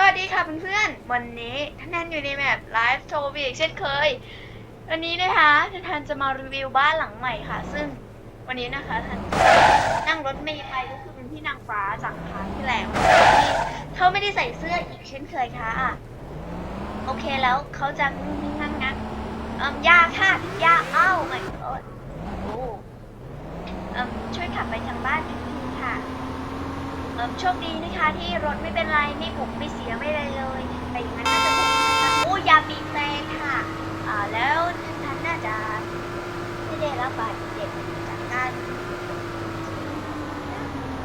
สวัสดีค่ะเพื่อนๆ วันนี้ท่านแนนอยู่ในแมปไลฟ์โชว์บีกเช่นเคย วันนี้นะคะท่านแนนจะมารีวิวบ้านหลังใหม่ค่ะ ซึ่งวันนี้นะคะท่านนั่งรถเมล์ไปก็คือเป็นพี่นางฟ้าจากครั้งที่แล้วที่เขาไม่ได้ใส่เสื้ออีกเช่นเคยค่ะอะโอเคแล้วเขาจะนิ่งๆงักๆเอ่มยาค่ะยาเอ้าไม่โอ้เอ่มช่วยขับไปทางบ้านนิดนึงค่ะ โชคดีนะคะที่รถไม่เป็นไรไม่บุกไม่เสียไม่อะไรเลยแต่อย่างนั้นน่าจะถูกนะคะโอ้ยาบีแตงค่ะอ่าแล้วท่านน่าจะไม่ได้รับบาดเจ็บจากการ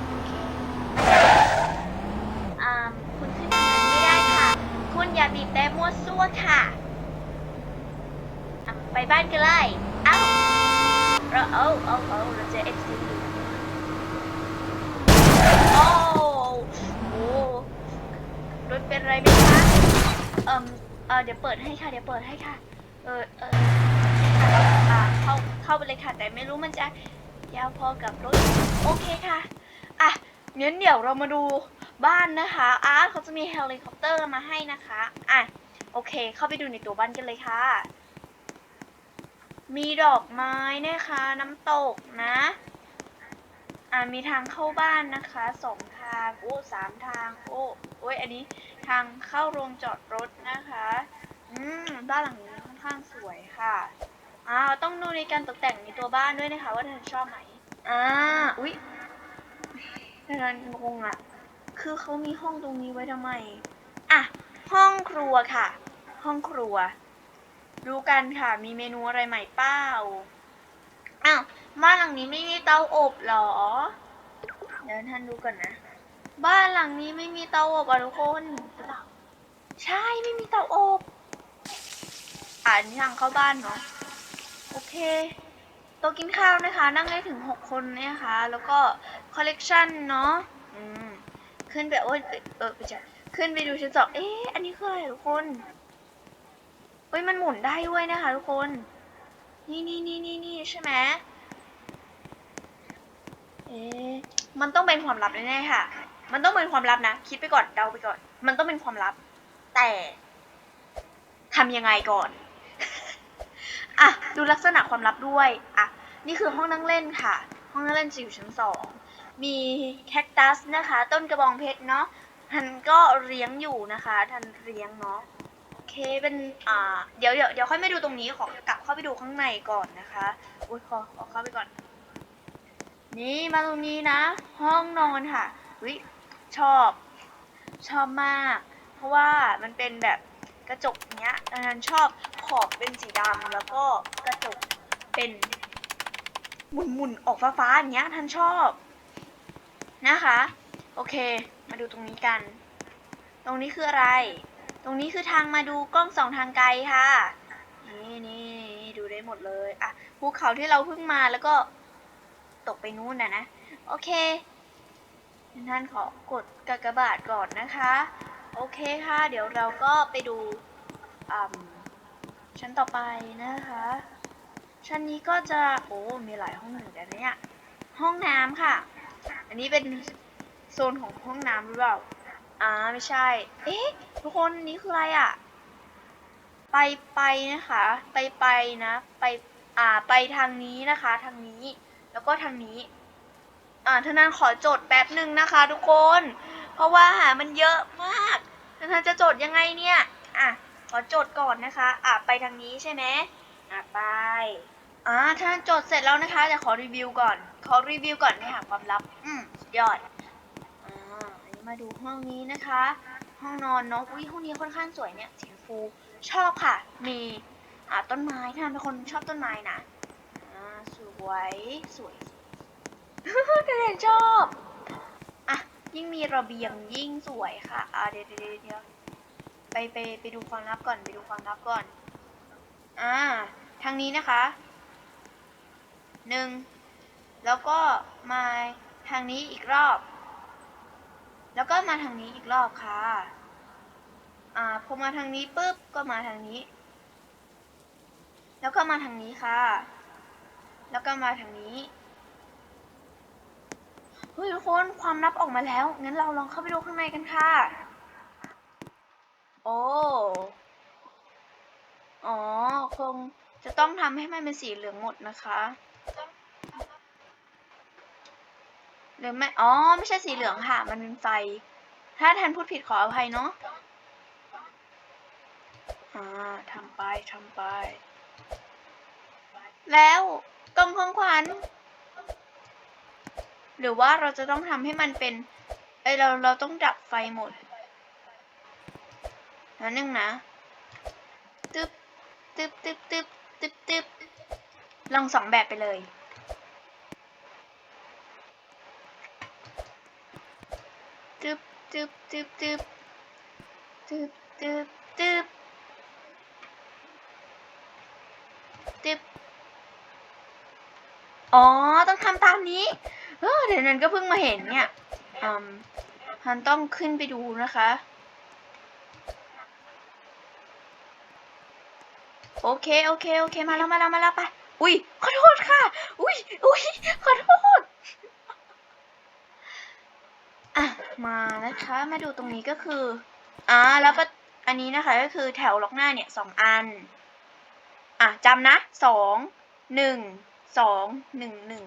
โอเคคุณขึ้นอย่างนั้นไม่ได้ค่ะ คุณอย่าบีบแต่มั่วซั่วค่ะ ไปบ้านกันเลยเอ้าเราเอาเอาเอาเราจอเอ็กซ์ตีโอ้โห รถเป็นไรไหมคะเอ่มเออเดี๋ยวเปิดให้ค่ะ เดี๋ยวเปิดให้ค่ะ เออเออค่ะเข้าเข้าไปเลยค่ะ แต่ไม่รู้มันจะยาวพอกับรถ โอเคค่ะ อะงั้นเดี๋ยวเรามาดูบ้านนะคะ อาร์ตเขาจะมีเฮลิคอปเตอร์มาให้นะคะ อะ โอเค เข้าไปดูในตัวบ้านกันเลยค่ะ มีดอกไม้นะคะ น้ำตกนะ อ่ามีทางเข้าบ้านนะคะสองทางโอ้สามทางโอ้โอ้ยอันนี้ทางเข้าโรงจอดรถนะคะอืมบ้านหลังนี้ค่อนข้างสวยค่ะอ่าต้องดูในการตกแต่งในตัวบ้านด้วยนะคะ ว่าท่านชอบไหมอ่าอุ๊ยท่านงงอะคือเขามีห้องตรงนี้ไว้ทำไมอะห้องครัวค่ะ ห้องครัว ดูกันค่ะมีเมนูอะไรใหม่เปล่า อ้าวบ้านหลังนี้ไม่มีเตาอบเหรอ เดี๋ยวท่านดูก่อนนะ บ้านหลังนี้ไม่มีเตาอบอะทุกคนใช่ไม่มีเตาอบอ่านทางเข้าบ้านเนาะโอเคโต๊ะกินข้าวนะคะ นั่งได้ถึงหกคนนะคะ แล้วก็คอลเลกชันเนาะอืมขึ้นไปโอ้ยเออเออไปจ้ะขึ้นไปดูชั้นสองเอ๊ะอันนี้คืออะไรทุกคนเฮ้ยมันหมุนได้ด้วยนะคะทุกคน นี่นี่นี่นี่นี่ใช่ไหมเอ๊ะมันต้องเป็นความลับแน่ๆค่ะ มันต้องเป็นความลับนะ คิดไปก่อนเดาไปก่อน มันต้องเป็นความลับ แต่ทำยังไงก่อนอะดูลักษณะความลับด้วยอะนี่คือห้องนั่งเล่นค่ะ ห้องนั่งเล่นจะอยู่ชั้นสองมีแคคตัสนะคะ ต้นกระบองเพชรเนาะท่านก็เลี้ยงอยู่นะคะท่านเลี้ยงเนาะ เคเป็นอ่าเดี๋ยวเดี๋ยวเดี๋ยวค่อยไม่ดูตรงนี้ขอกลับเข้าไปดูข้างในก่อนนะคะอุ้ยขอขอเข้าไปก่อน นี่มาตรงนี้นะ ห้องนอนค่ะวิชอบ ชอบมาก เพราะว่ามันเป็นแบบกระจกเนี้ยดังนั้นชอบขอบเป็นสีดำแล้วก็กระจกเป็นหมุนหมุนๆออกฟ้าฟ้าๆอย่างเงี้ยท่านชอบนะคะ โอเค มาดูตรงนี้กัน ตรงนี้คืออะไร ตรงนี้คือทางมาดูกล้องสองทางไกลค่ะ นี่นี่ดูได้หมดเลย อะภูเขาที่เราเพิ่งมาแล้วก็ตกไปนู่นนะนะ โอเคท่านขอกดกากบาทก่อนนะคะ โอเคค่ะ เดี๋ยวเราก็ไปดูชั้นต่อไปนะคะ ชั้นนี้ก็จะ โอ้มีหลายห้องเหมือนกันเนี่ย ห้องน้ำค่ะ อันนี้เป็นโซนของห้องน้ำหรือเปล่า อ่าไม่ใช่ เอ๊ะ ทุกคนนี่คืออะไรอะ ไปไปนะคะ ไปไปนะ ไปอ่าไปทางนี้นะคะ ทางนี้ แล้วก็ทางนี้ อ่าท่านั้นขอโจทย์แป๊บหนึ่งนะคะ ทุกคน เพราะว่าหามันเยอะมากท่านจะโจทย์ยังไงเนี่ย อะขอโจทย์ก่อนนะคะ อะไปทางนี้ใช่ไหมอะไปอ่าท่านโจทย์เสร็จแล้วนะคะแต่ขอรีวิวก่อน ขอรีวิวก่อนไม่หาความลับ อืมยอดอ่าอันนี้มาดูห้องนี้นะคะ ห้องนอนเนาะอุ้ยห้องนี้ค่อนข้างสวยเนี่ยสีชมพูชอบค่ะ มีอ่าต้นไม้ท่านเป็นคนชอบต้นไม้นะอ่าสวยสวยเด็กชอบอะยิ่งมีระเบียงยิ่งสวยค่ะอ่าเดี๋ยวเดี๋ยวเดี๋ยวไปไปไปดูความลับก่อนไปดูความลับก่อนอ่าทางนี้นะคะหนึ่งแล้วก็มาทางนี้อีกรอบ แล้วก็มาทางนี้อีกรอบค่ะ อ่าพอมาทางนี้ปุ๊บก็มาทางนี้ แล้วก็มาทางนี้ค่ะ แล้วก็มาทางนี้เฮ้ยทุกคนความลับออกมาแล้ว งั้นเราลองเข้าไปดูข้างในกันค่ะ โอ้ อ๋อ คงจะต้องทำให้มันเป็นสีเหลืองหมดนะคะต้อง หรือไม่ อ๋อ ไม่ใช่สีเหลืองค่ะ มันเป็นไฟ ถ้าแทนพูดผิดขออภัยเนาะอ่าทำไปทำไป แล้วกล่องของขวัญ หรือว่าเราจะต้องทำให้มันเป็นเอ้ยเราเราต้องดับไฟหมดแล้วนึงนะ ตึ๊บ ตึ๊บตึ๊บตึ๊บตึ๊บตึ๊บลองสองแบบไปเลย ตึ๊บตึ๊บตึ๊บตึ๊บตึ๊บตึ๊บตึ๊บตึ๊บอ๋อ ต้องทำตามนี้เออเดี๋ยวนั้นก็เพิ่งมาเห็นเนี่ยอืมฮันต้องขึ้นไปดูนะคะ โอเค โอเค โอเค มาแล้ว มาแล้ว มาแล้วไป อุ้ย ขอโทษค่ะ อุ้ย อุ้ย ขอโทษ อะ มานะคะ มาดูตรงนี้ก็คืออ่าแล้วปะอันนี้นะคะก็คือแถวล็อกหน้าเนี่ยสองอัน อะจำนะสองหนึ่งสองหนึ่งหนึ่ง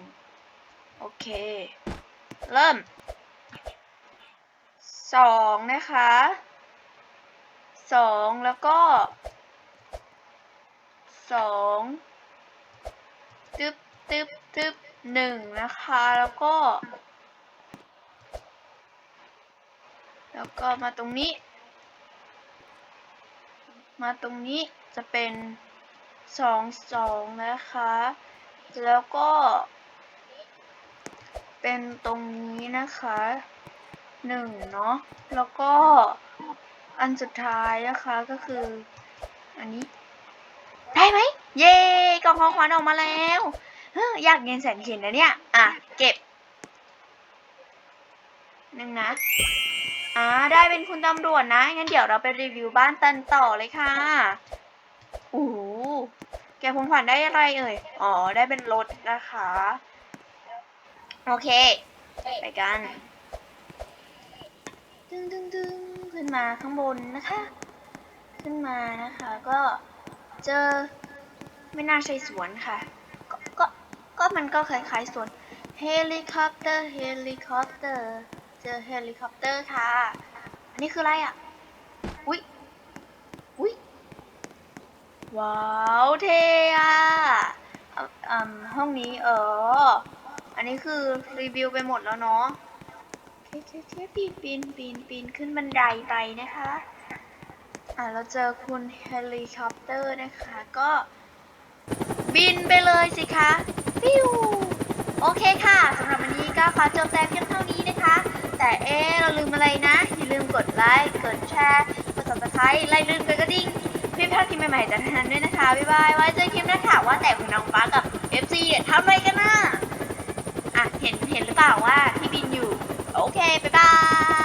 โอเค เริ่มสองนะคะสองแล้วก็สองตึ๊บตึ๊บตึ๊บหนึ่งนะคะ แล้วก็ แล้วก็มาตรงนี้ มาตรงนี้จะเป็นสองสองนะคะ แล้วก็ เป็นตรงนี้นะคะหนึ่งเนาะ แล้วก็อันสุดท้ายนะคะก็คือ อันนี้ ได้ไหม เย้กล่องของขวัญออกมาแล้วอยากเงินแสนเข็นนะเนี่ย อะ เก็บหนึ่งนะ อ่าได้เป็นคุณตำรวจนะ งั้นเดี๋ยวเราไปรีวิวบ้านตันต่อเลยค่ะโอ้โหแกคุณขวัญได้อะไรเอ่ย อ๋อ ได้เป็นรถนะคะ โอเค ไปกันดึงดึงดึงขึ้นมาข้างบนนะคะ ขึ้นมานะคะ ก็เจอไม่น่าใช่สวนค่ะ ก็ ก็ ก็มันก็คล้ายๆสวน เฮลิคอปเตอร์ เฮลิคอปเตอร์ จอเฮลิคอปเตอร์ค่ะ อันนี้คืออะไรอะ อุ๊ยอุ๊ยว้าวเท่อะอะอืมห้องนี้เออ อันนี้คือรีวิวไปหมดแล้วเนาะเคเคเคปีนปีนปีนปีนขึ้นบันไดไปนะคะ อ่าเราเจอคุณเฮลิคอปเตอร์นะคะ ก็บินไปเลยสิคะปิ้วโอเคค่ะสำหรับวันนี้ก็ขอจบแต่เพียงเท่านี้นะคะ แต่เอ๊เราลืมอะไรนะ อย่าลืมกดไลค์กดแชร์กดติดตามไล่ลืมกดกระดิ่งเพื่อพลาดคลิปใหม่ๆจากทางนั้นด้วยนะคะบ๊ายบายไว้เจอคลิปหน้าค่ะว่าแต่คุณน้องฟ้ากับ FC เนี่ยทำอะไรกันนะอะเห็นเห็นหรือเปล่าว่าที่บินอยู่ โอเคบ๊ายบาย